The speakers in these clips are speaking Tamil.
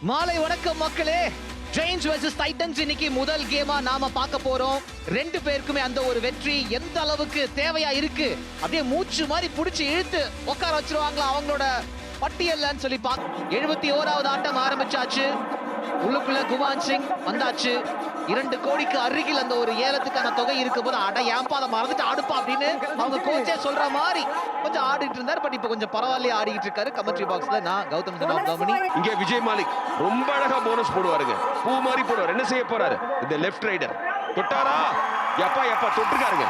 மாலை வணக்கம் மக்களே. ஜெயின்ஸ் வர்சஸ் டைட்டன்ஸ் இன்னைக்கு முதல் கேமா நாம பார்க்க போறோம். ரெண்டு பேருக்குமே அந்த ஒரு வெற்றி எந்த அளவுக்கு தேவையா இருக்கு? அப்படியே மூச்சு மாதிரி புடிச்சு இழுத்து உட்கார வச்சிருவாங்களா அவங்களோட பட்டியல்லன்னு சொல்லி பார்க்க எழுபத்தி ஓராவது ஆட்டம் ஆரம்பிச்சாச்சு. உள்ளுக்குள்ள குவான் சிங் வந்தாச்சு. இரண்டு கோடிக்கு அருகில் அந்த ஒரு ஏலத்துக்கான தொகை இருக்கும் போது அட ஏன்பா அதை மறந்துட்டு ஆடுப்பா அப்படின்னு அவங்க கோச்சே சொல்ற மாதிரி கொஞ்சம் ஆடிட்டு இருந்தாரு. பட் இப்ப கொஞ்சம் பரவாயில்லையே ஆடிட்டு இருக்காரு. கமெண்ட்ரி பாக்ஸ்ல நான் கௌதம் சனாப் கவனி இங்க விஜய் மாலிக் ரொம்ப அழகா போனஸ் போடுவாருங்க. பூ மாதிரி போடுவார். என்ன செய்ய போறாரு? இந்த லெஃப்ட் ரைடர் தொட்டாரா? எப்பா எப்பா தொட்டிருக்காருங்க.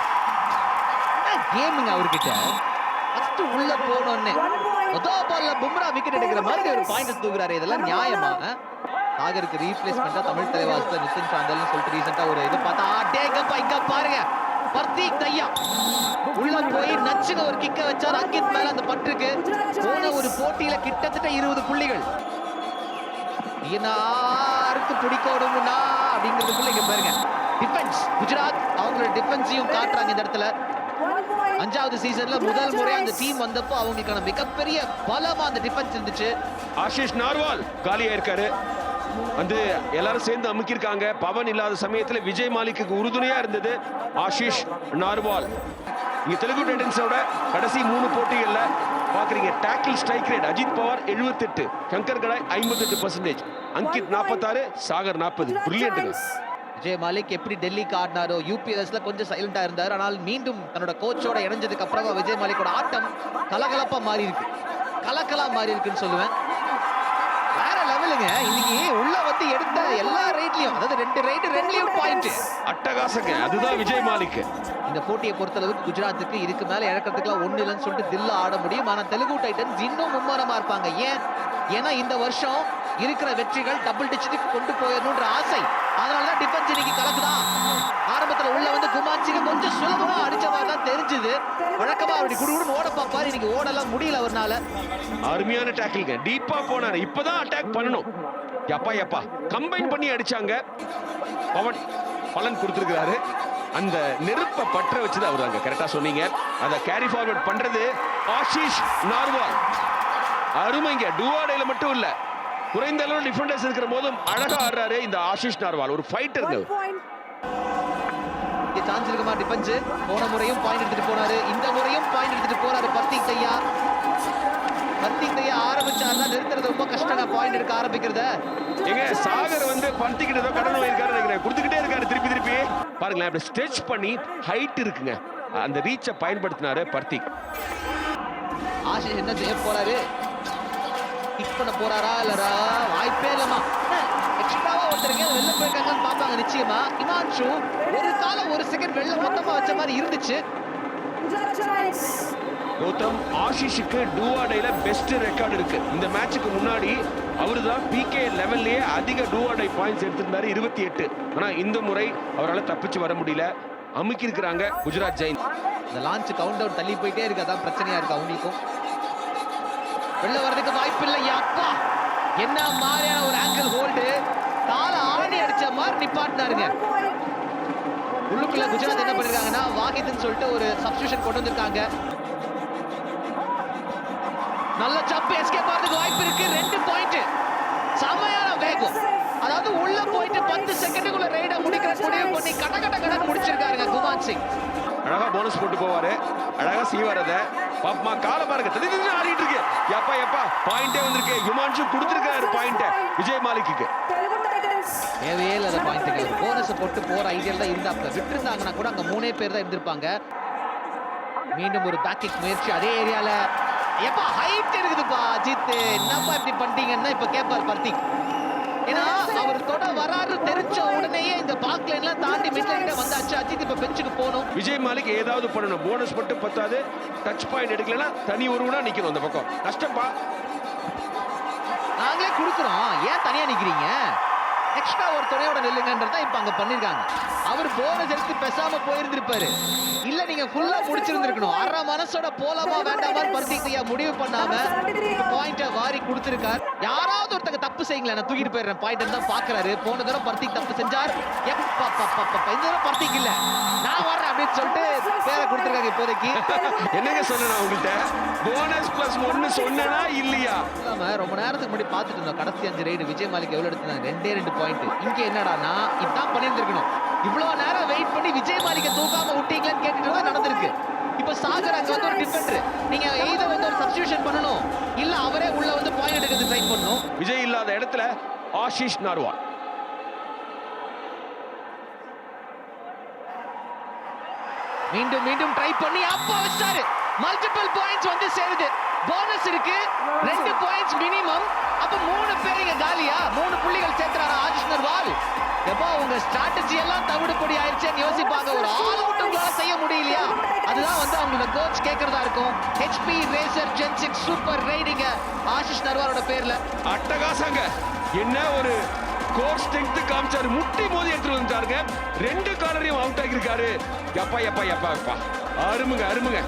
கேமிங் அவர்கிட்ட? ஃபர்ஸ்ட் உள்ள போனோன்னு. முதோ பால்ல பும்ரா விக்கெட் எடுக்கிற மாதிரி ஒரு பாயிண்ட் தூக்குறாரு. இதெல்லாம் நியாயமா? ஆ? ரீப்ளேஸ் பண்ணா தமிழ் தலைவாசல நிதின் சாந்தல்னு சொல்லிட்டு ரீசெண்டா ஒரு இது பார்த்தா டேங்கப்பா இங்க பாருங்க. பர்தீக் தையா. உள்ள போய் நச்சுன்னு ஒரு கிக்க வச்சார். அங்கித் மேல அந்த பற்றுக்கு போன ஒரு போட்டியில கிட்டத்தட்ட இருபது புள்ளிகள். யாருக்கு பிடிக்கணும்னா அப்படிங்கிறதுக்குள்ள இங்க பாருங்க. டிஃபென்ஸ் குஜராத் அவங்களோட டிஃபென்ஸையும் காட்டுறாங்க இந்த இடத்துல. அஞ்சாவது சீசன்ல முதல் முறை அந்த டீம் வந்தப்போ அவங்களுக்கான மிகப்பெரிய பலமா அந்த டிஃபென்ஸ் இருந்துச்சு. ஆஷிஷ் நார்வால் காலியா இருக்காரு. வந்து எல்லாரும் சேர்ந்து அமுக்கியிருக்காங்க. பவன் இல்லாத சமயத்தில் விஜய் மாலிக்கு உறுதுணையா இருந்தது ஆஷிஷ் நார்வால். இங்கே தெலுங்கு டைட்டன்ஸோட கடைசி மூணு போட்டிகளில் பார்க்குறீங்க tackle strike rate Ajith Pawar 78 Shankar Gadai 58% percentage Ankit 46 Sagar 40 பிரில்லியன்ட்டுங்க விஜய் மாலிக் எப்படி டெல்லிக்கு ஆடினாரோ யூபிஎஸ்ல கொஞ்சம் சைலண்டா இருந்தார். ஆனால் மீண்டும் தன்னோட கோச்சோட இணைஞ்சதுக்கு அப்புறமா விஜய் மாலிக்கோட ஆட்டம் கலகலப்பா மாறி இருக்கு கலக்கலா மாறி இருக்குன்னு சொல்லுவேன். வேற லெவலுங்க இன்னைக்கு உள்ள வந்து எடுத்த எல்லா ரைட்லயும் அதாவது ரெண்டு ரைட் ரெண்டுலயும் பாயிண்ட் அட்டகாசங்க அதுதான் விஜய் மாலிக் இந்த போட்டியை பொறுத்தளவுக்கு குஜராத்துக்கு இதுக்கு மேல இழக்கிறதுக்குலாம் ஒண்ணு இல்லைன்னு சொல்லிட்டு தில்ல ஆட முடியும். ஆனா தெலுங்கு டைட்டன்ஸ் இன்னும் மும்முரமா இருப்பாங்க. ஏன்? ஏன்னா இந்த வருஷம் இருக்கிற வெற்றிகள் டபுள் டிஜிட்டுக்கு கொண்டு போயிடணுன்ற ஆசை. அதனாலதான் டிஃபென்ஸ் இன்னைக்கு கலக்குதா? ஆரம்பத்தில் உள்ள வந்து குமார் கொஞ்சம் சுலபமா அடிச்ச மாதிரி தான் தெரிஞ்சுது. வழக்கமா அப்படி குடுகுடுன்னு ஓட பார்ப்பாரு. இன்னைக்கு ஓடலாம் முடியல அவர்னால. அருமையான டேக்கிள்ங்க டீப்பா போனாரு. இப்பதான் அட்டாக் பண்ணணும். எப்பா எப்பா? கம்பைன் பண்ணி அடிச்சாங்க. பவன் பலன் கொடுத்துருக்கிறாரு. அந்த நெருப்பை பற்ற வச்சது அவர் அங்க கரெக்டா சொன்னீங்க. அதை கேரி ஃபார்வர்ட் பண்றது ஆஷிஷ் நார்வால். அருமைங்க. டுவாடையில மட்டும் இல்லை. குறைந்த அளவு டிஃபெண்டர்ஸ் இருக்கிற போதும் அழகா ஆடுறாரு இந்த ஆஷிஷ் நார்வால். ஒரு ஃபைட்டருங்க இங்க சான்ஸ் இருக்குமா டிஃபென்ஸ் போன முறையும் பாயிண்ட் எடுத்துட்டு போனாரு. இந்த முறையும் பாயிண்ட் எடுத்துட்டு போறாரு பர்த்திக் தையா. பர்த்திக் தையா ஆரம்பிச்சாருன்னா நிறுத்துறது ரொம்ப கஷ்டங்க பாயிண்ட் எடுக்க ஆரம்பிக்கிறத. எங்க சாகர் வந்து பருத்திக்கிட்டு ஏதோ கடன் வாங்கியிருக்காரு நினைக்கிறேன். கொடுத்துக்கிட்டே இருக்காரு திருப்பி திருப்பி. பாருங்களேன் அப்படி ஸ்ட்ரெச் பண்ணி ஹைட் இருக்குங்க. அந்த ரீச்சை பயன்படுத்தினாரு பர்த்திக் ஆஷிஷ் என்ன செய்ய போறாரு? கிக் பண்ண போறாரா இல்லரா வாய்ப்பே இல்லமா எக்ஸ்ட்ராவா ஒருத்தருக்கு வெளில போயிருக்காங்கன்னு பார்ப்பாங்க நிச்சயமா. இமான்ஷு ஒரு காலம் ஒரு செகண்ட் வெளில மொத்தமா வச்ச மாதிரி இருந்துச்சு. கௌதம் ஆஷிஷுக்கு டூவாடைல பெஸ்ட் ரெக்கார்டு இருக்கு. இந்த மேட்சுக்கு முன்னாடி அவரு தான் பிகே லெவல்லையே அதிக டூவாடை பாயிண்ட்ஸ் எடுத்திருந்தாரு இருபத்தி எட்டு. ஆனா இந்த முறை அவரால் தப்பிச்சு வர முடியல. அமுக்கி இருக்கிறாங்க குஜராத் ஜெயின் இந்த லான்ச் கவுண்ட் டவுன் தள்ளி போயிட்டே இருக்கு அதான் பிரச்சனையா இருக்கு அவங்களுக்கும். வெளில வர்றதுக்கு வாய்ப்பு இல்லை அப்பா என்ன மாதிரியான ஒரு ஆங்கிள் ஹோல்டு கால ஆணி அடிச்ச மாதிரி நிப்பாட்டினாருங்க. உள்ளுக்குள்ள குஜராத் என்ன பண்ணிருக்காங்கன்னா வாஹித்னு சொல்லிட்டு ஒரு சப்ஸ்டியூஷன் கொண்டு வந்திருக்காங்க. நல்ல சப்பு எஸ்கே பார்த்துக்கு வாய்ப்பு இருக்கு. ரெண்டு பாயிண்ட் செமையான வேகம். அதாவது உள்ள போயிட்டு பத்து செகண்டுக்குள்ள ரைட முடிக்கிற முடிவு பண்ணி கட கட கடன் முடிச்சிருக்காருங்க குமான் சிங். அழகா போனஸ் போட்டு போவாரு. அழகா செய்வார் அதை. பாப்மா காலை பாருங்க. இருக்கு எப்பா எப்பா பாயிண்டே வந்திருக்கு. யுமான்ஷு கொடுத்துருக்காரு பாயிண்ட் விஜய் மாலிக்கு தேவையே இல்லாத பாயிண்ட்டுகள் போனஸ் போட்டு போற ஐடியல் தான் இருந்தாப்ல. விட்டுருந்தாங்கன்னா கூட அங்க மூணே பேர் தான் இருந்திருப்பாங்க. மீண்டும் ஒரு பேக்கிங் முயற்சி அதே ஏரியால எப்பா ஹைட் இருக்குதுப்பா அஜித் என்னப்பா இப்படி பண்ணிட்டீங்கன்னா இப்ப கேட்பார் பர்த்திக் ஏன்னா அவர் தொட வராரு தெரிஞ்ச உடனேயே இந்த பாக் லைன்லாம் தாண்டி மிட் லைன் வந்தாச்சு. அஜித் இப்ப பெஞ்சுக்கு போகணும். விஜய் மாலிக் ஏதாவது பண்ணணும். போனஸ் மட்டும் பத்தாது. டச் பாயிண்ட் எடுக்கலன்னா தனி ஒருவனா நிக்கணும் அந்த பக்கம். கஷ்டப்பா நாங்களே கொடுக்குறோம். ஏன் தனியா நிக்கிறீங்க? எக்ஸ்ட்ரா ஒரு துணையோட நில்லுங்கன்றத இப்ப அங்க பண்ணிருக்காங்க. அவர் போனஸ் எடுத்து பேசாம போயிருந்திருப்பாரு. இல்ல நீங்க ஃபுல்லா முடிச்சிருந்திருக்கணும். அரை மனசோட போலாமா வேண்டாமான்னு பர்த்திக்கையா முடிவு பண்ணாம பாயிண்ட வாரி கொடுத்திருக்கார். யாராவது யாராவது ஒருத்தங்க தப்பு செய்யுங்களேன் நான் தூக்கிட்டு போயிடுறேன். பாயிண்ட் தான் பாக்குறாரு. போன தடவை பர்த்திக் தப்பு செஞ்சார். இந்த தடவை பர்த்திக் இல்ல. நான் வர்றேன் அப்படின்னு சொல்லிட்டு பேரை கொடுத்துருக்காங்க இப்போதைக்கு. என்னங்க சொன்னேன் நான் உங்கள்கிட்ட? போனஸ் பிளஸ் ஒன்னு சொன்னனா இல்லையா? ரொம்ப நேரத்துக்கு முன்னாடி பார்த்துட்டு இருந்தோம். கடைசி அஞ்சு ரைடு விஜய் மாலிக் எவ்வளவு எடுத்தாங்க ரெண்டே ரெண்டு பாயிண்ட் இங்க என்னடானா இதான் பண்ணியிருந்திருக்கணும். இவ்வளவு நேரம் வெயிட் பண்ணி விஜய் மாலிக்க தூக்காம விட்டீங்களான்னு கேட்டுட்டு தான் நடந்திருக்கு. இப்ப சாகர் அங்க வந்து ஒரு டிஃபெண்டர் நீங்க எய்த வந்து ஒரு சப்ஸ்டியூஷன் பண்ணணும். இல்ல அவரே உள்ள வந்து பாயிண்ட் எடுக்கிறது ட்ரை பண்ணணும் விஜய் இல்லாத இடத்துல ஆஷிஷ் நார்வால் மீண்டும் மீண்டும் ட்ரை பண்ணி அப்பா வச்சாரு. மல்டிபிள் பாயிண்ட்ஸ் வந்து சேருது. போனஸ் இருக்கு. ரெண்டு பாயிண்ட்ஸ் மினிமம் அப்ப மூணு பேர் இங்க காலியா? மூணு புள்ளிகள் சேர்க்கிறாரா ஆதிஷ் நர்வால்? எப்பா உங்க ஸ்ட்ராட்டஜி எல்லாம் தவிடுபடி ஆயிடுச்சேன்னு யோசிப்பாங்க. ஒரு ஆல் அவுட் உங்களால செய்ய முடியலையா? அதுதான் அவங்களோட கோச் கேட்கறதா இருக்கும். HP racer gen six super ரைடிங்க Ashish நர்வாலோட பேர்ல. அட்டகாசங்க. என்ன ஒரு கோர் ஸ்ட்ரென்த் காமிச்சாரு. முட்டி மோதி எடுத்துட்டு வந்துட்டாருங்க. ரெண்டு காலரையும் அவுட் ஆகியிருக்காரு எப்பா எப்பா எப்பா எப்பா. அருமுங்க அருமுங்க.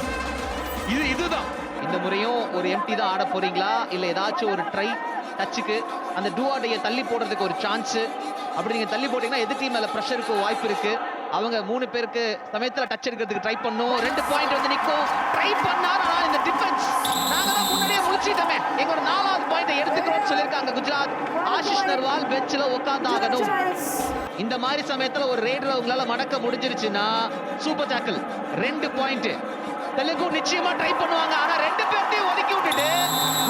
இது இதுதான். இந்த முறையும் ஒரு எம்டி தான் ஆட போறீங்களா? இல்ல ஏதாச்சும் ஒரு ட்ரை டச்சுக்கு அந்த டூஆடைய தள்ளி போடுறதுக்கு ஒரு சான்ஸ் அப்படி நீங்க தள்ளி போட்டீங்கன்னா எதிர் டீம் மேல ப்ரெஷருக்கு வாய்ப்பு இருக்கு? அவங்க மூணு பேருக்கு சமயத்துல டச் எடுக்கிறதுக்கு ட்ரை பண்ணும். ரெண்டு பாயிண்ட் வந்து நிற்கும் ட்ரை பண்ணார் ஆனால் இந்த டிஃபென்ஸ் நாங்க தான் முன்னாடியே முடிச்சிட்டோமே எங்களோட நாலாவது பாயிண்ட் எடுத்துக்கணும்னு சொல்லியிருக்காங்க குஜராத். ஆஷிஷ் நர்வால் பெஞ்சில் உட்காந்து ஆகணும் இந்த மாதிரி சமயத்துல ஒரு ரைடர் உங்களால மடக்க முடிஞ்சிருச்சுன்னா சூப்பர் டேக்கிள் ரெண்டு பாயிண்ட் தெலுங்கு நிச்சயமா ட்ரை பண்ணுவாங்க. ஆனா ரெண்டு பேர்த்தையும் ஒதுக்கி விட்டுட்டு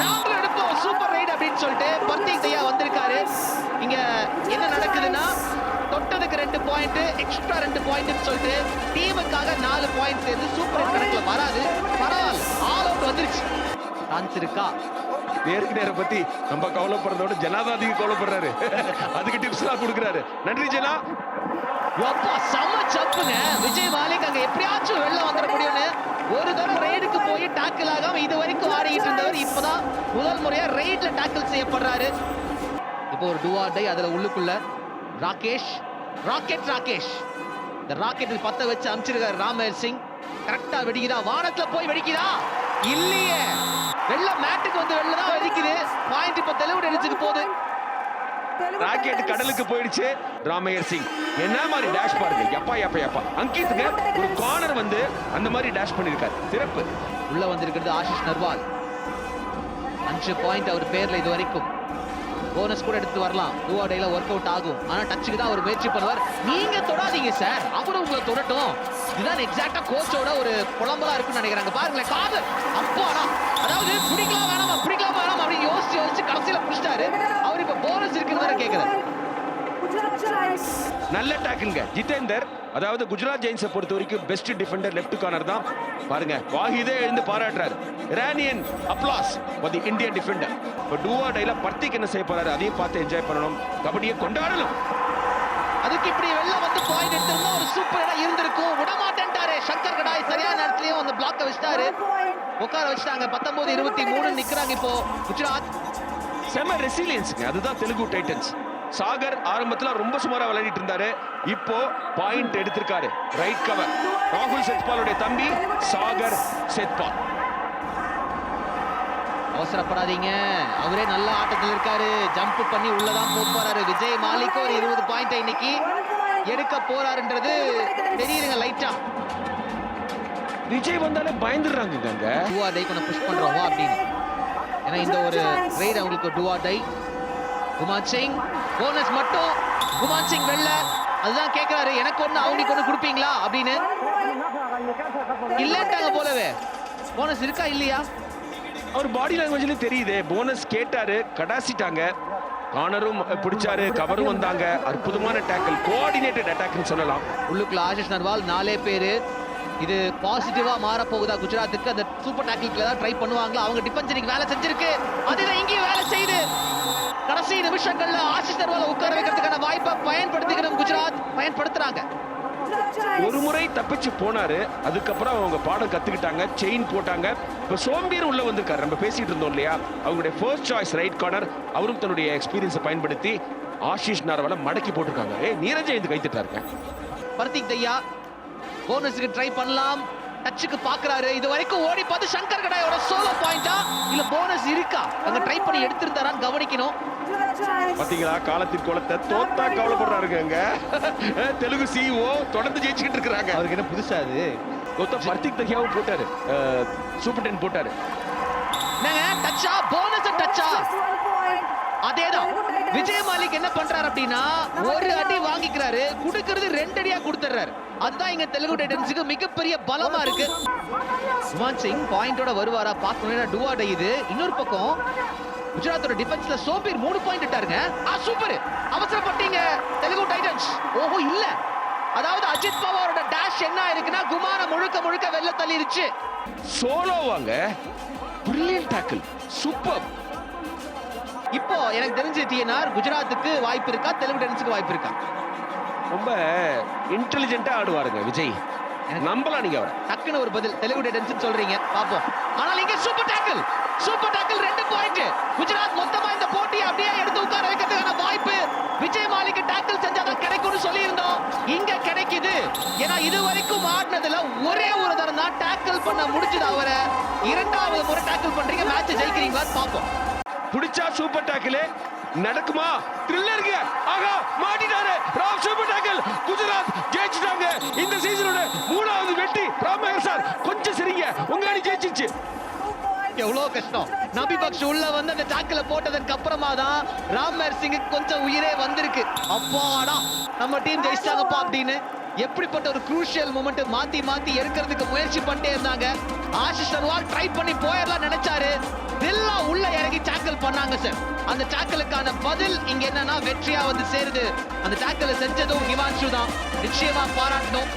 நாங்களும் எடுப்போம். சூப்பர் ரைட் அப்படின்னு சொல்லிட்டு பர்த்திக் தையா வந்திருக்காரு. இங்க என்ன நடக்குதுன்னா தொட்டதுக்கு ரெண்டு பாயிண்ட் எக்ஸ்ட்ரா ரெண்டு பாயிண்ட் சொல்லிட்டு டீமுக்காக நாலு பாயிண்ட் சேர்ந்து சூப்பர் கணக்குல வராது. பரவாயில்ல ஆல் அவுட் வந்துருச்சு. சான்ஸ் இருக்கா? நேருக்கு பத்தி நம்ம கவலைப்படுறதோட ஜனாதாதிக்கு கவலைப்படுறாரு. அதுக்கு டிப்ஸ் எல்லாம் கொடுக்குறாரு. நன்றி ஜனா. யோப்பா செம சப்புங்க விஜய் மாலிக் அங்க எப்படியாச்சும் வெளில வந்துட முடியும்னு ஒரு தடவை ரைடுக்கு போய் டாக்கிள் ஆகாம இது வரைக்கும் ஆடிட்டு இருந்தவர் இப்பதான் முதல் முறையா ரைட்ல டாக்கிள் செய்யப்படுறாரு. இப்போ ஒரு டுவார் டை அதுல உள்ளுக்குள்ள ராகேஷ் ராக்கெட் ராகேஷ். இந்த ராக்கெட்டில் பத்த வச்சு அமிச்சிருக்காரு ராமேர் சிங். கரெக்டா வெடிக்குதா? வானத்துல போய் வெடிக்குதா? இல்லையே. வெள்ள மேட்டுக்கு வந்து வெளில தான் வெடிக்குது. பாயிண்ட் இப்ப தெளிவு அடிச்சுக்கு போகுது. ராக்கெட் கடலுக்கு போயிடுச்சு. ராமையர் சிங். என்ன மாதிரி டேஷ் பாருங்க. எப்பா எப்பா எப்பா அங்கித்துங்க ஒரு கார்னர் வந்து அந்த மாதிரி டேஷ் பண்ணிருக்காரு சிறப்பு. உள்ள வந்திருக்கிறது ஆஷிஷ் நர்வால். அஞ்சு பாயிண்ட் அவர் பேர்ல இது வரைக்கும். போனஸ் கூட எடுத்து வரலாம். டூ டேல ஒர்க் அவுட் ஆகும். ஆனா டச்சுக்கு தான் அவர் முயற்சி பண்ணுவார். நீங்க தொடாதீங்க சார் அவரும் உங்களை தொடட்டும். இதுதான் எக்ஸாக்டா கோச்சோட ஒரு புலம்பலா இருக்குன்னு நினைக்கிறாங்க. பாருங்களேன் காதல் அப்பாடா அதாவது பிடிக்கலாம் வேணாமா பிடிக்கலாம் வேணாமா அப்படின்னு யோசிச்சு யோசிச்சு கடைசியில பிடிச்சிட்டாரு. அவர் இப்ப போனஸ் இருக்குன்னு வேற கேக்குறாரு. நல்ல டேக்கிள்ங்க ஜிதேந்தர் அதாவது குஜராத் ஜெயின்ஸை பொறுத்த வரைக்கும் பெஸ்ட் டிஃபெண்டர் லெஃப்ட் கார்னர் தான். பாருங்க வாஹிதே எழுந்து பாராட்டுறாரு. Iranian applause for the Indian defender இப்போ டூவா டைல பர்த்திக் என்ன செய்ய போறாரு? அதையும் பார்த்து என்ஜாய் பண்ணணும். கபடியை கொண்டாடணும். அதுக்கு இப்படி வெளில வந்து பாயிண்ட் எடுத்திருந்தா ஒரு சூப்பர் இடம் இருந்திருக்கும். விட மாட்டேன்ட்டாரு சங்கர் கடாய் சரியான நேரத்துலயும் அந்த பிளாக்க வச்சிட்டாரு. உட்கார வச்சுட்டாங்க. பத்தொன்பது இருபத்தி மூணு நிக்கிறாங்க இப்போ குஜராத். செம ரெசிலியன்ஸ்ங்க அதுதான் தெலுங்கு டைட்டன்ஸ் சாகர் ஆரம்பத்துல ரொம்ப சுமாரா விளையாடிட்டு இருந்தாரு. இப்போ பாயிண்ட் எடுத்திருக்காரு. ரைட் கவர் ராகுல் செத்பாலுடைய தம்பி சாகர் செத்பால் அவசரப்படாதீங்க. அவரே நல்ல ஆட்டத்தில் இருக்காரு. ஜம்ப் பண்ணி உள்ளதான் போறாரு. விஜய் மாலிக் ஒரு இருபது பாயிண்ட் இன்னைக்கு எடுக்க போறாருன்றது தெரியுதுங்க லைட்டா விஜய் வந்தாலே பயந்துடுறாங்க அங்க. டூஆ டை கொஞ்சம் புஷ் பண்றோம் வா அப்படின்னு. ஏன்னா இந்த ஒரு ரைட் அவங்களுக்கு do or die Kumar Singh bonus மட்டும். குமார் சிங் வெல்ல. அதுதான் கேக்குறாரு. எனக்கு ஒண்ணு அவங்களுக்கு ஒண்ணு கொடுப்பீங்களா அப்படின்னு. இல்லன்ட்டாங்க போலவே. போனஸ் இருக்கா இல்லையா? அவர் பாடி லாங்குவேஜ்ல தெரியுது. போனஸ் கேட்டாரு கடாசிட்டாங்க. கார்னரும் பிடிச்சாரு கவரும் வந்தாங்க. அற்புதமான டேக்கிள் கோஆர்டினேட்டட் அட்டாக்னு சொல்லலாம். உள்ளுக்குள்ள ஆஷிஷ் நர்வால் நாலே பேரு. இது பாசிட்டிவா மாற போகுதா குஜராத்துக்கு? அந்த சூப்பர் டாக்கிள்ல தான் ட்ரை பண்ணுவாங்களா? அவங்க டிஃபென்ஸ் வேலை செஞ்சிருக்கு. அதுதான் இங்கேயும் வேலை செய்யுது. கடைசி நிமிஷங்கள்ல ஆஷிஷ் நர்வால உட்கார வைக்கிறதுக்கான வாய்ப்பை பயன்படுத்திக்கணும் குஜராத். தப்பிச்சு போனாரு. அதுக்கப்புறம் அவங்க பாடம் கத்துக்கிட்டாங்க செயின் போட்டாங்க. இப்ப சோம்பேறி உள்ள வந்திருக்காரு. நம்ம பேசிட்டு இருந்தோம் இல்லையா? அவங்களுடைய ஃபர்ஸ்ட் சாய்ஸ் ரைட் கார்னர் அவரும் தன்னுடைய எக்ஸ்பீரியன்ஸை பயன்படுத்தி ஆஷிஷ் நார்வால மடக்கி போட்டிருக்காங்க. ஏ நீரஜ் இந்த கைத்துட்டாருங்க பர்த்திக் தையா போனஸுக்கு ட்ரை பண்ணலாம். டச்சுக்கு பாக்குறாரு. இது வரைக்கும் ஓடி பார்த்து சங்கர் கடாயோட சோலோ போனஸ் இருக்கா? அங்க ட்ரை பண்ணி எடுத்திருந்தாரான்னு கவனிக்கணும். பாத்தீங்களா? காலத்தின் குளத்தை தோத்தா கவலைப்படுறாருங்க அங்க தெலுங்கு சிஓ தொடர்ந்து ஜெயிச்சுக்கிட்டு இருக்கிறாங்க. அவருக்கு என்ன புதுசா அது? கொத்த பர்த்திக் தகியாவும் போட்டாரு. சூப்பர் டென் போட்டாரு. டச்சா போனஸ் டச்சா அதேதான். விஜய் மாலிக் என்ன பண்றாரு அப்படின்னா ஒரு அடி வாங்கிக்கிறாரு குடுக்கிறது ரெண்டு அடியா கொடுத்துறாரு அதுதான் இங்க தெலுங்கு டைட்டன்ஸுக்கு மிகப்பெரிய பலமா இருக்கு. சுமான் சிங் பாயிண்டோட வருவாரா? பார்க்கணும். டுவா டை இது. இன்னொரு பக்கம் குஜராத்தோட டிஃபென்ஸ்ல சோபீர் மூணு பாயிண்ட் இட்டாருங்க. ஆ சூப்பர். அவசரப்பட்டீங்க தெலுங்கு டைட்டன்ஸ் ஓஹோ இல்ல. அதாவது அஜித் பவாரோட டேஷ் என்ன இருக்குன்னா குமார முழுக்க முழுக்க வெள்ள தள்ளிருச்சு. சோலோ வாங்க. பிரில்லியன்ட் டேக்கிள் சூப்பர் இப்போ எனக்கு தெரிஞ்சு டிஎன்ஆர் குஜராத்துக்கு வாய்ப்பு இருக்கா தெலுங்கு டைட்டன்ஸுக்கு வாய்ப்பு இருக்கா? ரொம்ப இன்டெலிஜென்ட்டா ஆடுவாருங்க விஜய். நம்பலாம் நீங்க அவரை? டக்குன்னு ஒரு பதில் தெலுங்கு டைட்டன்ஸ் சொல்றீங்க. பாப்போம். ஆனால் இங்க சூப்பர் டேக்கிள் சூப்பர் டேக்கிள் ரெண்டு பாயிண்ட் குஜராத் மொத்தமா இந்த போட்டியை அப்படியே எடுத்து உட்கார வைக்கிறதுக்கான வாய்ப்பு விஜய் மாலிக் டேக்கிள் செஞ்சாதான் கிடைக்கும்னு சொல்லியிருந்தோம். இங்க கிடைக்குது. ஏன்னா இது வரைக்கும் ஆடினதுல ஒரே ஒரு தரம் தான் டேக்கிள் பண்ண முடிஞ்சது அவரை. இரண்டாவது முறை டேக்கிள் பண்றீங்க. மேட்ச் ஜெயிக்கிறீங்களான்னு பாப்போம். பிடிச்சா சூப்பர் டேக்கிள். நடக்குமா? த்ரில்லருங்க ஆகா மாட்டிட்டாரு. ராம் சூப்பர் டாக்கில் குஜராத் ஜெயிச்சிட்டாங்க. இந்த சீசனோட மூணாவது வெற்றி. ராம் சார் கொஞ்சம் சரிங்க. உங்க அணி ஜெயிச்சிச்சு. எவ்வளோ கஷ்டம். நபி பக்ஷ் உள்ள வந்து அந்த டாக்கில் போட்டதற்கு அப்புறமா தான் ராம்மர் சிங் கொஞ்சம் உயிரே வந்திருக்கு. அப்பாடா நம்ம டீம் ஜெயிச்சிட்டாங்கப்பா அப்படின்னு. எப்படிப்பட்ட ஒரு குரூஷியல் மூமெண்ட் மாத்தி மாத்தி எடுக்கிறதுக்கு முயற்சி பண்ணிட்டே இருந்தாங்க. ஆஷிஷ் சர்வால் ட்ரை பண்ணி போயிடலாம் நினைச்சாரு. தில்லா உள்ள இறங்கி டேக்கிள் பண்ணாங்க சார் அந்த டேக்கிளுக்கான பதில் இங்க என்னன்னா வெற்றியா வந்து சேருது. அந்த டேக்கிள் செஞ்சதும் ஹிமான்ஷு தான். நிச்சயமா பாராட்டணும்.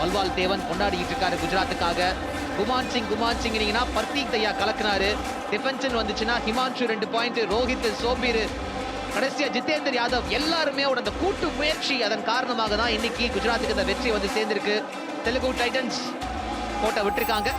பல்வால் தேவன் கொண்டாடிட்டு இருக்காரு குஜராத்துக்காக. குமான் சிங் குமான் சிங்னீங்கன்னா பர்தீக் தையா கலக்குனாரு. டிஃபென்ஷன் வந்துச்சுன்னா ஹிமான்ஷு ரெண்டு பாயிண்ட் ரோஹித் சோபீர் கடைசியா ஜிதேந்தர் யாதவ் எல்லாருமே அந்த கூட்டு முயற்சி அதன் காரணமாக தான் இன்னைக்கு குஜராத்துக்கு இந்த வெற்றி வந்து சேர்ந்திருக்கு. தெலுங்கு டைட்டன்ஸ் கோட்டை விட்டுருக்காங்க.